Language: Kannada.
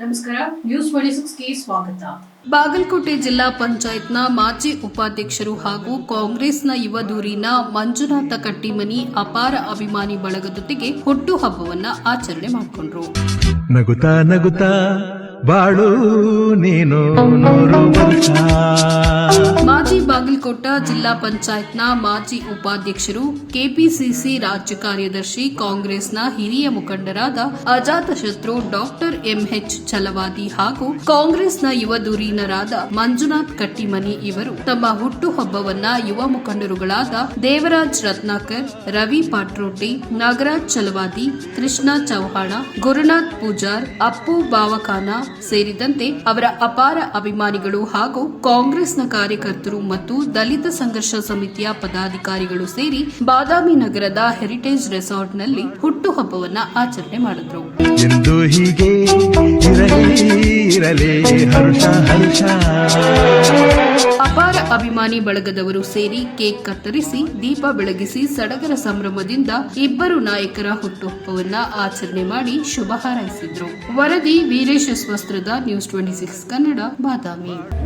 ನಮಸ್ಕಾರ ನ್ಯೂಸ್ ಟ್ವೆಂಟಿ ಸಿಕ್ಸ್ಗೆ ಸ್ವಾಗತ. ಬಾಗಲಕೋಟೆ ಜಿಲ್ಲಾ ಪಂಚಾಯತ್ನ ಮಾಜಿ ಉಪಾಧ್ಯಕ್ಷರು ಹಾಗೂ ಕಾಂಗ್ರೆಸ್ನ ಯುವ ದೂರಿನ ಮಂಜುನಾಥ ಕಟ್ಟಿಮನಿ ಅಪಾರ ಅಭಿಮಾನಿ ಬಳಗದೊಂದಿಗೆ ಹುಟ್ಟುಹಬ್ಬವನ್ನ ಆಚರಣೆ ಮಾಡಿಕೊಂಡ್ರು. ನಗುತ್ತಾ ನಗುತ್ತಾ ಬಾಳು ನೀನು ಬಾಗಲಕೋಟ ಜಿಲ್ಲಾ ಪಂಚಾಯತ್ನ ಮಾಜಿ ಉಪಾಧ್ಯಕ್ಷರು, ಕೆಪಿಸಿಸಿ ರಾಜ್ಯ ಕಾರ್ಯದರ್ಶಿ, ಕಾಂಗ್ರೆಸ್ನ ಹಿರಿಯ ಮುಖಂಡರಾದ ಅಜಾತಶತ್ರು ಡಾಕ್ಟರ್ ಎಂಎಚ್ ಛಲವಾದಿ ಹಾಗೂ ಕಾಂಗ್ರೆಸ್ನ ಯುವ ಧುರೀಣರಾದ ಮಂಜುನಾಥ್ ಕಟ್ಟಿಮನಿ ಇವರು ತಮ್ಮ ಹುಟ್ಟುಹಬ್ಬವನ್ನ ಯುವ ಮುಖಂಡರುಗಳಾದ ದೇವರಾಜ್ ರತ್ನಾಕರ್, ರವಿ ಪಾಟ್ರೋಟಿ, ನಾಗರಾಜ್ ಛಲವಾದಿ, ಕೃಷ್ಣ ಚೌಹಾಣ ಗುರುನಾಥ್ ಪೂಜಾರ್, ಅಪ್ಪು ಬಾವಖಾನ ಸೇರಿದಂತೆ ಅವರ ಅಪಾರ ಅಭಿಮಾನಿಗಳು ಹಾಗೂ ಕಾಂಗ್ರೆಸ್ನ ಕಾರ್ಯಕರ್ತರು ಮತ್ತು ದಲಿತ ಸಂಘರ್ಷ ಸಮಿತಿಯ ಪದಾಧಿಕಾರಿಗಳು ಸೇರಿ ಬಾದಾಮಿ ನಗರದ ಹೆರಿಟೇಜ್ ರೆಸಾರ್ಟ್ನಲ್ಲಿ ಹುಟ್ಟುಹಬ್ಬವನ್ನ ಆಚರಣೆ ಮಾಡಿದ್ರು. ಎಂದು ಹೀಗೆ ಇರಲಿ ಇರಲಿ ಹರ್ಷ ಹರ್ಷ. ಅಪಾರ ಅಭಿಮಾನಿ ಬಳಗದವರು ಸೇರಿ ಕೇಕ್ ಕತ್ತರಿಸಿ ದೀಪ ಬೆಳಗಿಸಿ ಸಡಗರ ಸಂಭ್ರಮದಿಂದ ಇಬ್ಬರು ನಾಯಕರ ಹುಟ್ಟುಹಬ್ಬವನ್ನ ಆಚರಣೆ ಮಾಡಿ ಶುಭ ಹಾರೈಸಿದ್ರು. ವರದಿ Veeresha ಸ್ವಸ್ತ್ರದ news twenty six Kannada Badami.